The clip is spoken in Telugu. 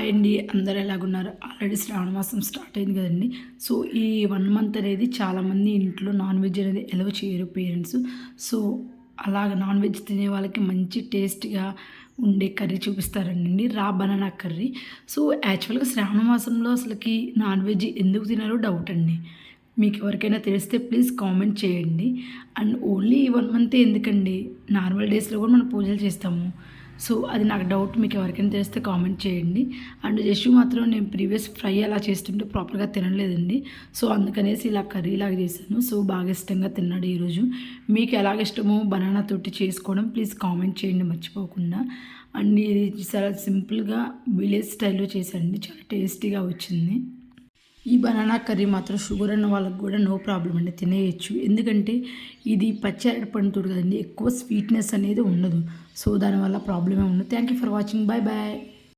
హాయ్ అండి అందరు ఎలాగున్నారు? ఆల్రెడీ శ్రావణ మాసం స్టార్ట్ అయింది కదండి. సో ఈ వన్ మంత్ అనేది చాలామంది ఇంట్లో నాన్ వెజ్ అనేది ఎలవ చేయరు పేరెంట్స్ సో అలాగ నాన్ వెజ్ తినే వాళ్ళకి మంచి టేస్ట్గా ఉండే కర్రీ చూపిస్తారండి రా బనానా కర్రీ. సో యాక్చువల్గా శ్రావణ మాసంలో అసలుకి నాన్ వెజ్ ఎందుకు తినారో డౌట్ అండి. మీకు ఎవరికైనా తెలిస్తే ప్లీజ్ కామెంట్ చేయండి. అండ్ ఓన్లీ వన్ మంత్ ఎందుకండి? నార్మల్ డేస్లో కూడా మనం పూజలు చేస్తాము. సో అది నాకు డౌట్ మీకు ఎవరికైనా తెలిస్తే కామెంట్ చేయండి. అండ్ జస్ట్ మాత్రం నేను ప్రీవియస్ ఫ్రై అలా చేస్తుంటే ప్రాపర్గా తినలేదండి. సో అందుకనేసి ఇలా కర్రీ లాగా చేశాను. సో బాగా ఇష్టంగా తిన్నాడు ఈరోజు. మీకు ఎలాగ ఇష్టమో బనానా తోటి చేసుకోవడం ప్లీజ్ కామెంట్ చేయండి మర్చిపోకుండా. అండ్ ఇది చాలా సింపుల్గా విలేజ్ స్టైల్లో చేశానండి చాలా టేస్టీగా వచ్చింది. ఈ బనానా కర్రీ మాత్రం షుగర్ ఉన్న వాళ్ళకి కూడా నో ప్రాబ్లం అండి తినేయచ్చు. ఎందుకంటే ఇది పచ్చి పండుతుడు కదండి ఎక్కువ స్వీట్నెస్ అనేది ఉండదు. సో దానివల్ల ప్రాబ్లమే ఉండదు. Thank you for watching bye bye